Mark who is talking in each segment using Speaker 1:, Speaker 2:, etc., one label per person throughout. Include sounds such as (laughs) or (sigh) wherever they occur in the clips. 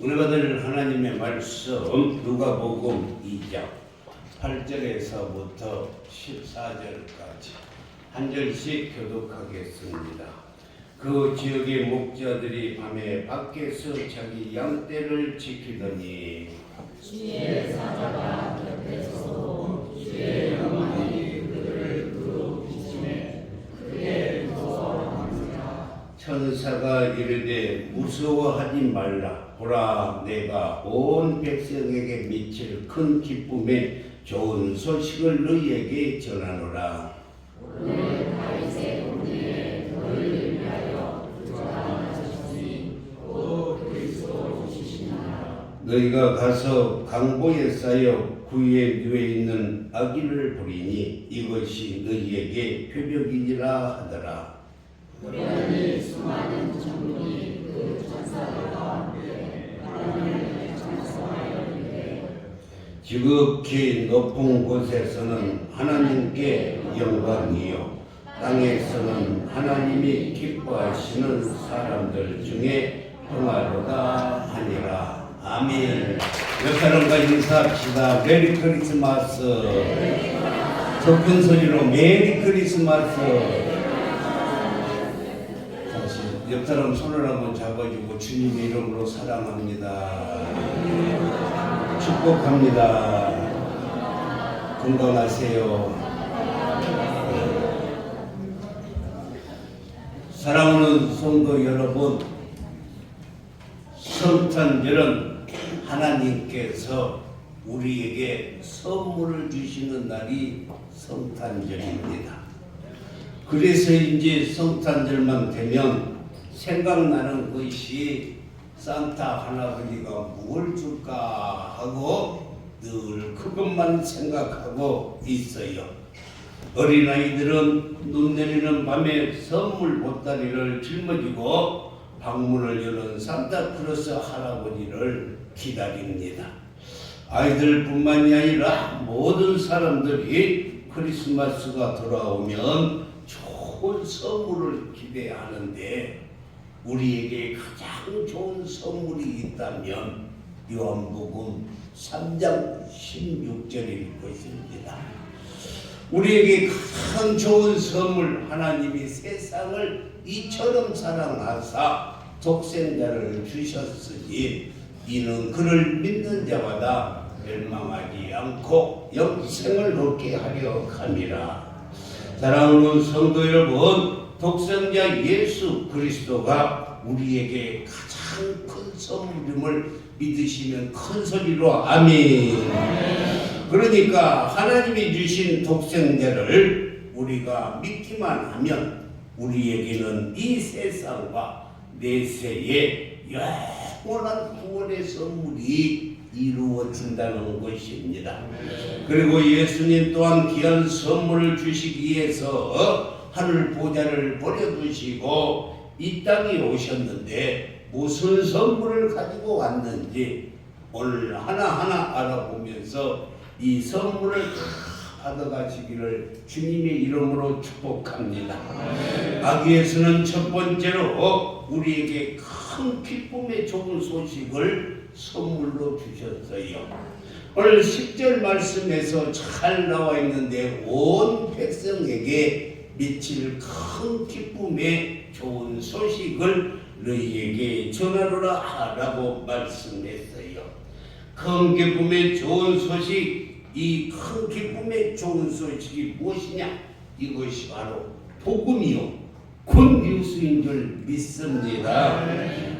Speaker 1: 은혜 받을 하나님의 말씀 누가복음 2장 8절에서부터 14절까지 한 절씩 교독하겠습니다. 그 지역의 목자들이 밤에 밖에서 자기 양떼를 지키더니
Speaker 2: 주의 사자가 곁에 서서 주의
Speaker 1: 천사가 이르되 무서워하지 말라. 보라 내가 온 백성에게 미칠 큰 기쁨의 좋은 소식을 너희에게 전하노라. 너희가 가서 강보에 쌓여 구에 누에 있는 아기를 보리니 이것이 너희에게 표적이니라 하더라
Speaker 2: 우연히 수많은 천군이 그 천사들과 함께 하나님을 찬송하여 이르되
Speaker 1: 지극히 높은 곳에서는 하나님께 영광이요. 땅에서는 하나님이 기뻐하시는 사람들 중에 평화로다 하니라. 아멘. 몇 사람과 인사합시다. 메리 크리스마스. 더큰 소리로 메리 크리스마스 옆 사람 손을 한번 잡아주고 주님의 이름으로 사랑합니다 축복합니다. 건강하세요. 사랑하는 성도 여러분, 성탄절은 하나님께서 우리에게 선물을 주시는 날이 성탄절입니다. 그래서 이제 성탄절만 되면 생각나는 것이 산타 할아버지가 뭘 줄까 하고 늘 그것만 생각하고 있어요. 어린아이들은 눈 내리는 밤에 선물 보따리를 짊어지고 방문을 여는 산타크로스 할아버지를 기다립니다. 아이들뿐만이 아니라 모든 사람들이 크리스마스가 돌아오면 좋은 선물을 기대하는데 우리에게 가장 좋은 선물이 있다면 요한복음 3장 16절일 것입니다. 우리에게 가장 좋은 선물 하나님이 세상을 이처럼 사랑하사 독생자를 주셨으니 이는 그를 믿는 자마다 멸망하지 않고 영생을 얻게 하려 함이라. 사랑하는 성도 여러분, 독생자 예수 그리스도가 우리에게 가장 큰 선물임을 믿으시면 큰 소리로 아멘. 그러니까 하나님이 주신 독생자를 우리가 믿기만 하면 우리에게는 이 세상과 내세의 영원한 구원의 선물이 이루어진다는 것입니다. 그리고 예수님 또한 귀한 선물을 주시기 위해서 하늘 보좌를 버려두시고 이 땅에 오셨는데 무슨 선물을 가지고 왔는지 오늘 하나하나 알아보면서 이 선물을 다 받아가시기를 주님의 이름으로 축복합니다. 아기에서는 첫 번째로 우리에게 큰 기쁨의 좋은 소식을 선물로 주셨어요. 오늘 10절 말씀에서 잘 나와 있는데 온 백성에게 미칠 큰 기쁨의 좋은 소식을 너희에게 전하노라 라고 말씀했어요. 큰 기쁨의 좋은 소식, 이 큰 기쁨의 좋은 소식이 무엇이냐? 이것이 바로 복음이요. 굿뉴스인 줄 믿습니다.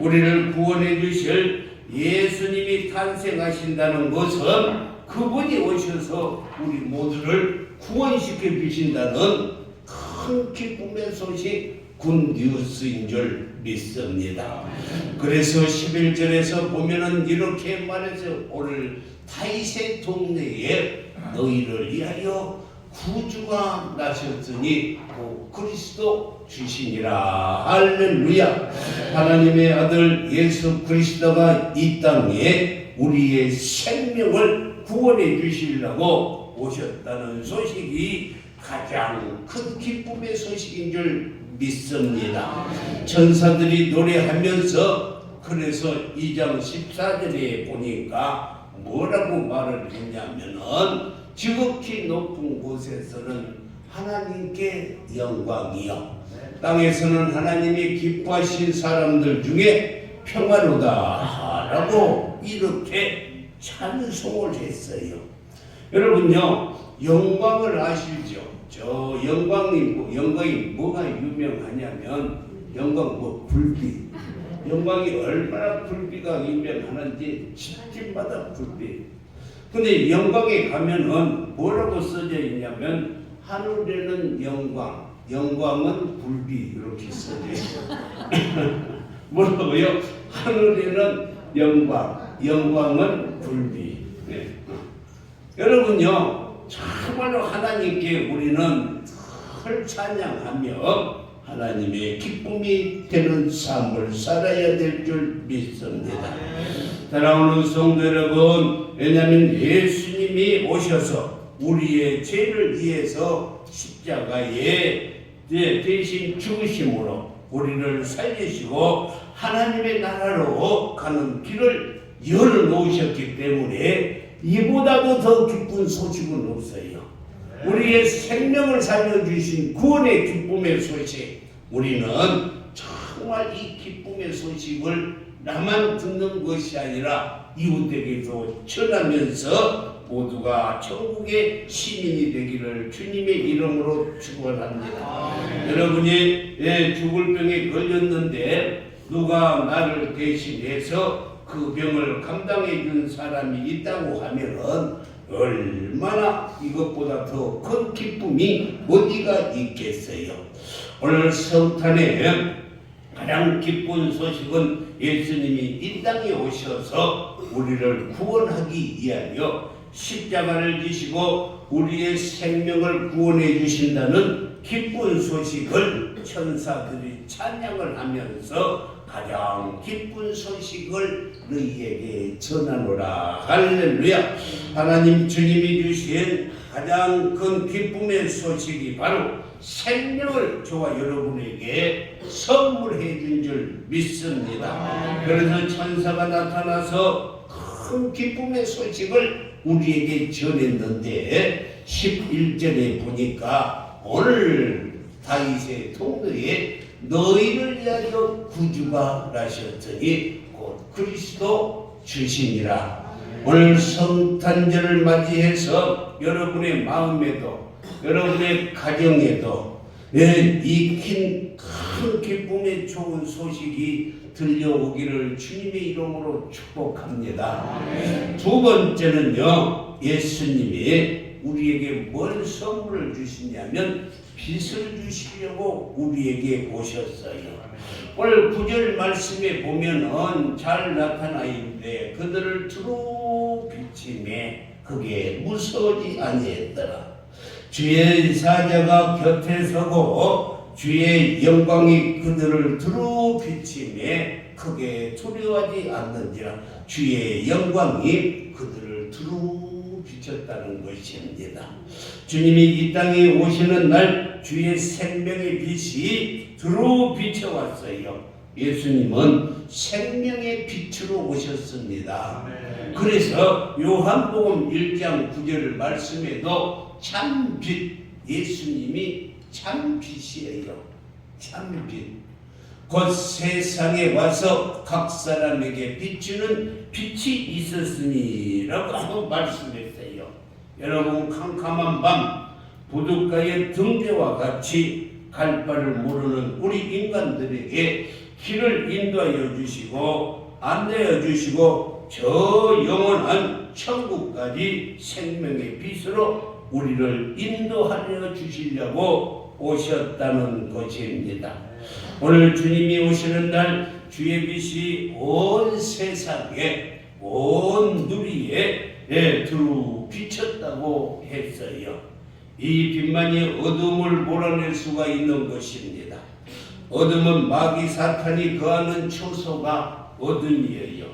Speaker 1: 우리를 구원해 주실 예수님이 탄생하신다는 것은 그분이 오셔서 우리 모두를 구원시켜 주신다는 큰 기쁨의 소식 굿뉴스인 줄 믿습니다. 그래서 11절에서 보면은 이렇게 말해서 오늘 타이세 동네에 너희를 위하여 구주가 나셨으니 그 그리스도 주시니라 할렐루야 하나님의 아들 예수 그리스도가 이 땅에 우리의 생명을 구원해 주시려고 오셨다는 소식이 가장 큰 기쁨의 소식인 줄 믿습니다. 천사들이 노래하면서 그래서 2장 14절에 보니까 뭐라고 말을 했냐면은 지극히 높은 곳에서는 하나님께 영광이요. 땅에서는 하나님이 기뻐하신 사람들 중에 평화로다라고 이렇게 찬송을 했어요. 여러분요 영광을 아시죠? 저 영광이 뭐 영광이 뭐가 유명하냐면 영광 뭐 불빛. 영광이 얼마나 불빛가 유명하는지 집집마다 불빛. 근데 영광에 가면은 뭐라고 써져 있냐면 하늘에는 영광, 영광은 불빛 이렇게 써져 있어요. (laughs) 뭐라고요? 하늘에는 영광, 영광은 불빛. 네. 여러분요, 정말로 하나님께 우리는 늘 찬양하며 하나님의 기쁨이 되는 삶을 살아야 될 줄 믿습니다. 사랑하는 성도 여러분, 왜냐하면 예수님이 오셔서 우리의 죄를 위해서 십자가에 네, 대신 죽으심으로 우리를 살리시고 하나님의 나라로 가는 길을 열어놓으셨기 때문에 이보다도 더 기쁜 소식은 없어요. 우리의 생명을 살려주신 구원의 기쁨의 소식. 우리는 정말 이 기쁨의 소식을 나만 듣는 것이 아니라 이웃에게도 전하면서 모두가 천국의 시민이 되기를 주님의 이름으로 축원합니다. 여러분이 예, 죽을 병에 걸렸는데 누가 나를 대신해서 그 병을 감당해 준 사람이 있다고 하면은 얼마나 이것보다 더 큰 기쁨이 어디가 있겠어요. 오늘 성탄에 가장 기쁜 소식은 예수님이 이 땅에 오셔서 우리를 구원하기 위하여 십자가를 지시고 우리의 생명을 구원해 주신다는 기쁜 소식을 천사들이 찬양을 하면서 가장 기쁜 소식을 너희에게 전하노라 할렐루야 하나님 주님이 주신 가장 큰 기쁨의 소식이 바로 생명을 저와 여러분에게 선물해 준 줄 믿습니다. 그래서 천사가 나타나서 큰 기쁨의 소식을 우리에게 전했는데 11절에 보니까 오늘 다윗의 통로에 너희를 위하여 구주가 나셨더니 곧 그리스도 주시니라. 오늘 성탄절을 맞이해서 여러분의 마음에도 여러분의 가정에도 예, 이큰 기쁨의 좋은 소식이 들려오기를 주님의 이름으로 축복합니다. 두 번째는요, 예수님이 우리에게 뭘 선물을 주시냐면 빛을 주시려고 우리에게 오셨어요. 오늘 구절 말씀에 보면은 잘 나타나 있는데 그들을 두루 비침에 그게 무서워지 아니했더라. 주의 사자가 곁에 서고 주의 영광이 그들을 두루 비침에 크게 두려워하지 않는지라 주의 영광이 그들을 두루 비쳤다는 것입니다. 주님이 이 땅에 오시는 날 주의 생명의 빛이 두루 비쳐왔어요. 예수님은 생명의 빛으로 오셨습니다. 그래서 요한복음 1장 9절 말씀에도 참 빛 예수님이 참 빛이에요. 참 빛. 곧 세상에 와서 각 사람에게 비추는 빛이 있었으니라고 말씀했어요. 여러분 캄캄한 밤 부둣가의 등대와 같이 갈 바를 모르는 우리 인간들에게 길을 인도하여 주시고 안내하여 주시고 저 영원한 천국까지 생명의 빛으로 우리를 인도하여 주시려고 오셨다는 것입니다. 오늘 주님이 오시는 날 주의 빛이 온 세상에 온 누리에 예, 두루 비쳤다고 했어요. 이 빛만이 어둠을 몰아낼 수가 있는 것입니다. 어둠은 마귀 사탄이 거하는 초소가 어둠이에요.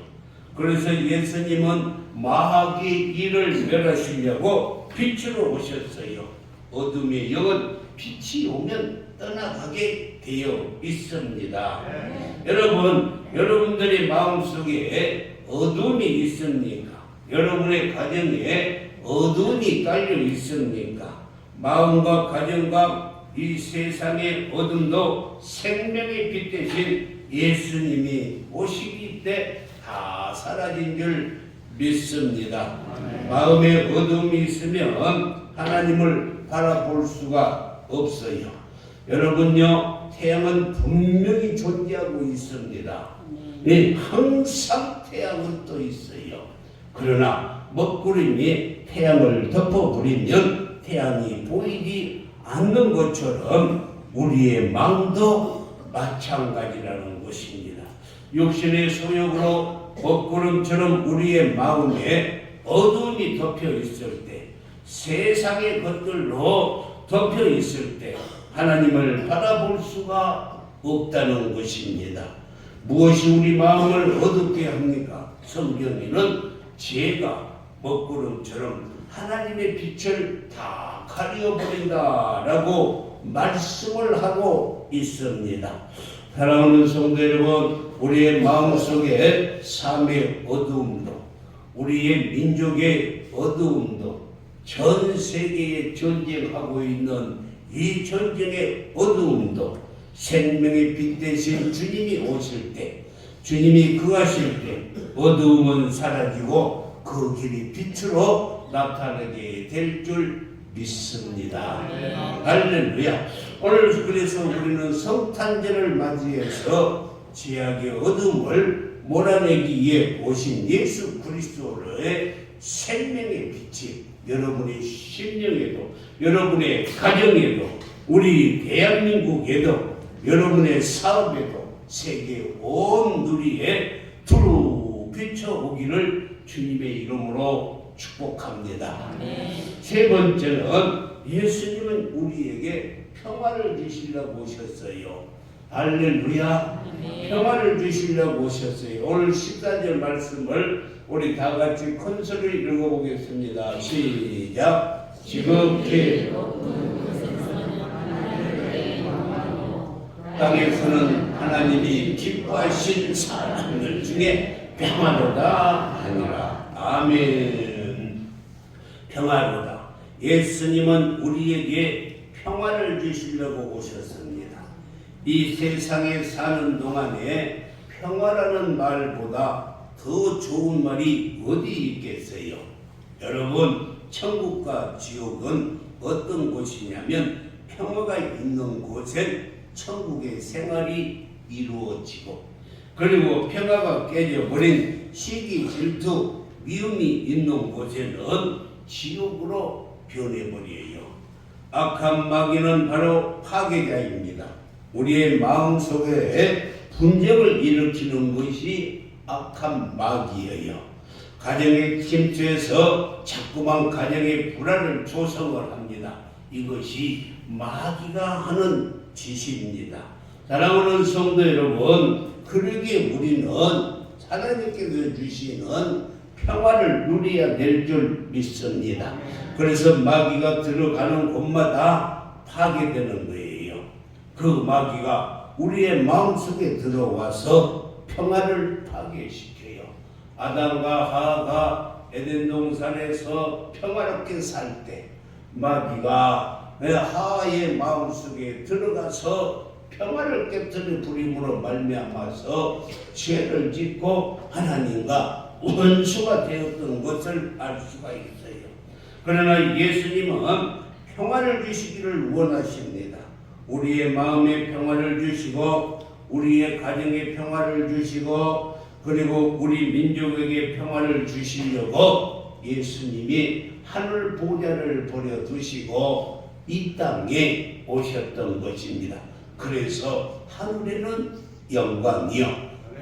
Speaker 1: 그래서 예수님은 마귀의 일을 멸하시려고 빛으로 오셨어요. 어둠의 영은 빛이 오면 떠나가게 되어 있습니다. 여러분, 여러분들의 마음속에 어둠이 있습니까? 여러분의 가정에 어둠이 깔려 있습니까? 마음과 가정과 이 세상의 어둠도 생명의 빛 대신 예수님이 오시기 때 다 사라진 줄 믿습니다. 마음에 어둠이 있으면 하나님을 바라볼 수가 없어요. 여러분요, 태양은 분명히 존재하고 있습니다. 네, 항상 태양은 또 있어요. 그러나 먹구름이 태양을 덮어버리면 태양이 보이지 않는 것처럼 우리의 마음도 마찬가지라는 것입니다. 육신의 소욕으로 먹구름처럼 우리의 마음에 어둠이 덮여 있을 때, 세상의 것들로 덮여 있을 때 하나님을 바라볼 수가 없다는 것입니다. 무엇이 우리 마음을 어둡게 합니까? 성경에는 죄가 먹구름처럼 하나님의 빛을 다 가려버린다라고 말씀을 하고 있습니다. 사랑하는 성도 여러분, 우리의 마음속에 삶의 어두움도, 우리의 민족의 어두움도, 전 세계에 전쟁하고 있는 이 전쟁의 어두움도 생명의 빛 대신 주님이 오실 때, 주님이 그하실 때 어두움은 사라지고 그 길이 빛으로 나타나게 될 줄 믿습니다. 할렐루야. 오늘 그래서 우리는 성탄절을 맞이해서 지약의 어둠을 몰아내기 위해 오신 예수 그리스도의 생명의 빛이 여러분의 심령에도 여러분의 가정에도 우리 대한민국에도 여러분의 사업에도 세계 온 누리에 두루 비춰오기를 주님의 이름으로 축복합니다. 세 번째는 예수님은 우리에게 평화를 주시려고 오셨어요. 할렐루야. 평화를 주시려고 오셨어요. 오늘 14절 말씀을 우리 다 같이 큰 소리로 읽어보겠습니다. 시작. 지극히 땅에서는 하나님이 기뻐하신 사람들 중에 평화로다 하니라. 아멘. 평화로다. 예수님은 우리에게 평화를 주시려고 오셨습니다. 이 세상에 사는 동안에 평화라는 말보다 더 좋은 말이 어디 있겠어요? 여러분, 천국과 지옥은 어떤 곳이냐면 평화가 있는 곳엔 천국의 생활이 이루어지고 그리고 평화가 깨져버린 시기, 질투, 미움이 있는 곳에는 지옥으로 변해버려요. 악한 마귀는 바로 파괴자입니다. 우리의 마음속에 분쟁을 일으키는 것이 악한 마귀예요. 가정에 침투해서 자꾸만 가정에 불안을 조성을 합니다. 이것이 마귀가 하는 짓입니다. 사랑하는 성도 여러분, 그러기에 우리는 하나님께서 주시는 평화를 누려야 될 줄 믿습니다. 그래서 마귀가 들어가는 곳마다 파괴되는 거예요. 그 마귀가 우리의 마음속에 들어와서 평화를 파괴시켜요. 아담과 하가 에덴 동산에서 평화롭게 살 때 마귀가 하의 마음속에 들어가서 평화를 깨뜨려 부림으로 말미암아서 죄를 짓고 하나님과 원수가 되었던 것을 알 수가 있어요. 그러나 예수님은 평화를 주시기를 원하십니다. 우리의 마음에 평화를 주시고 우리의 가정에 평화를 주시고 그리고 우리 민족에게 평화를 주시려고 예수님이 하늘 보좌를 버려 두시고 이 땅에 오셨던 것입니다. 그래서 하늘에는 영광이요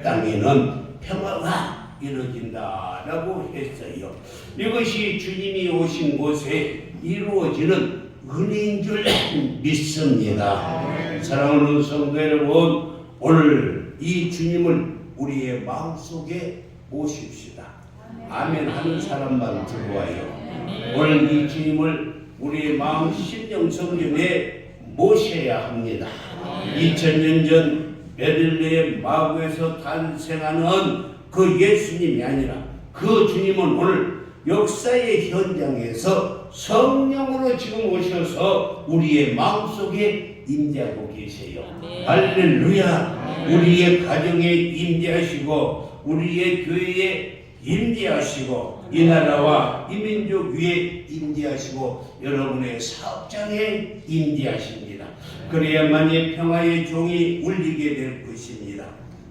Speaker 1: 땅에는 평화가 이루어진다라고 했어요. 이것이 주님이 오신 곳에 이루어지는 은혜인 줄 (coughs) 믿습니다. 사랑하는 성도 여러분, 오늘 이 주님을 우리의 마음속에 모십시다. 아멘 하는 사람만 들어와요. 오늘 이 주님을 우리의 마음, 심령, 성령에 모셔야 합니다. 2000년 전 베들레헴 마구에서 탄생하는 그 예수님이 아니라 그 주님은 오늘 역사의 현장에서 성령으로 지금 오셔서 우리의 마음속에 임재하고 계세요.
Speaker 2: 아멘.
Speaker 1: 할렐루야. 우리의 가정에 임재하시고 우리의 교회에 임재하시고 이 나라와 이 민족 위에 임재하시고 여러분의 사업장에 임재하십니다. 그래야만이 평화의 종이 울리게 될 것입니다.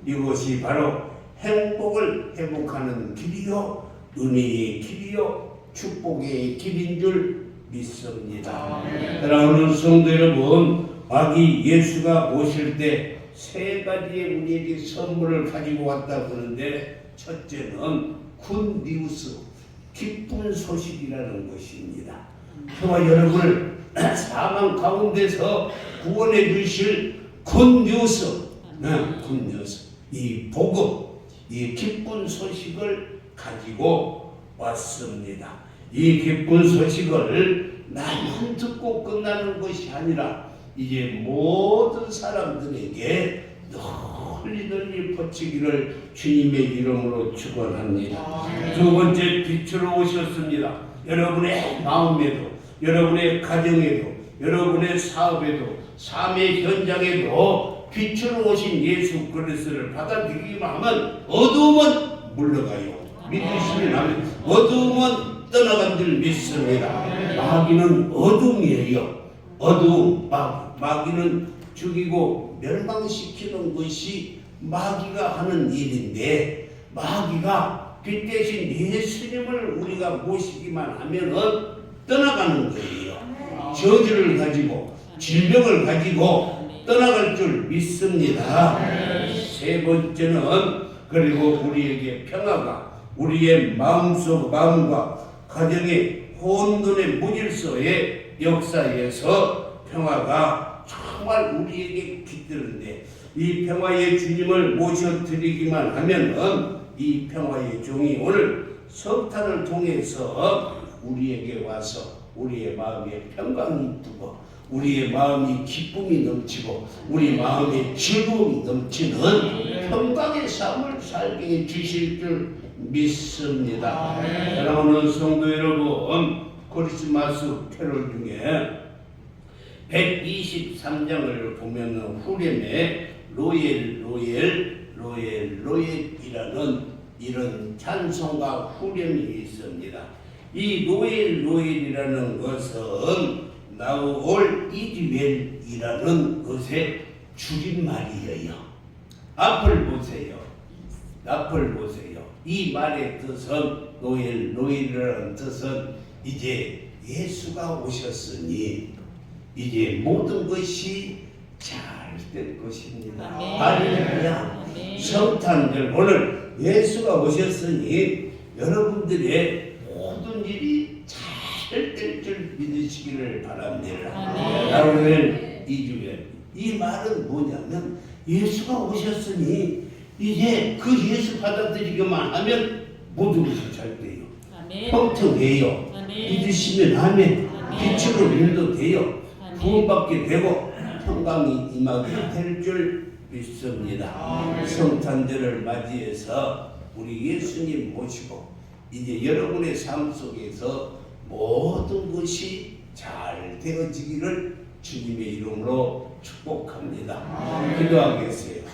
Speaker 1: 이것이 바로 행복을 회복하는 길이요 은혜의 길이요 축복의 길인 줄 믿습니다. 사랑하는 성도 여러분, 아기 예수가 오실 때 세 가지의 우리에게 선물을 가지고 왔다 그러는데 첫째는 굿 뉴스, 기쁜 소식이라는 것입니다. 저와 여러분을 (clears throat) 사망 가운데서 구원해 주실 굿 뉴스, 네, 굿 뉴스, 이 복음, 이 기쁜 소식을 가지고 왔습니다. 이 기쁜 소식을 나만 듣고 끝나는 것이 아니라 이제 모든 사람들에게 널리 널리 퍼치기를 주님의 이름으로 축원합니다. 두 번째 빛으로 오셨습니다. 여러분의 마음에도, 여러분의 가정에도, 여러분의 사업에도, 삶의 현장에도 빛으로 오신 예수 그리스도를 받아들이기만 하면 어두움은 물러가요. 하면 어두움은 떠나간 줄 믿습니다. 마귀는 어둠이에요. 어두움, 마, 마귀는 죽이고 멸망시키는 것이 마귀가 하는 일인데 마귀가 빛 대신 예수님을 우리가 모시기만 하면은 떠나가는 거예요. 저주를 가지고 질병을 가지고 떠나갈 줄 믿습니다. 세 번째는 그리고 우리에게 평화가 우리의 마음속 마음과 가정의 혼돈의 무질서의 역사에서 평화가 정말 우리에게 깃드는데 이 평화의 주님을 모셔드리기만 하면은 이 평화의 종이 오늘 석탄을 통해서 우리에게 와서 우리의 마음에 평강이 두고 우리의 마음이 기쁨이 넘치고 우리 마음에 즐거움이 넘치는 평강의 삶을 살게 해 주실 줄 믿습니다. 사랑하는 성도 여러분, 크리스마스 캐롤 중에 123장을 보면 후렴에 로엘 로엘 로엘 로엘이라는 이런 찬송가 후렴이 있습니다. 이 로엘 로엘이라는 것은 나올 이즈웰이라는 것의 줄임말이에요. 앞을 보세요. 앞을 보세요. 이 말의 뜻은 노엘 노엘이라는 뜻은 이제 예수가 오셨으니 이제 모든 것이 잘 될 것입니다.
Speaker 2: 아멘.
Speaker 1: 할렐루야. 성탄절 오늘 예수가 오셨으니 여러분들의 믿으시기를 바랍니다.
Speaker 2: 아멘.
Speaker 1: 나오늘 이주에 이 말은 뭐냐면 예수가 오셨으니 이제 그 예수 받아들이기만 하면 모든 것이 잘 돼요. 평등해요. 믿으시면
Speaker 2: 아멘.
Speaker 1: 빛으로 인도돼요.
Speaker 2: 아멘.
Speaker 1: 구원받게 되고 평강이 임하게 될 줄 믿습니다. 성탄절을 맞이해서 우리 예수님 모시고 이제 여러분의 삶 속에서 모든 것이 잘 되어지기를 주님의 이름으로 축복합니다. 기도하겠어요.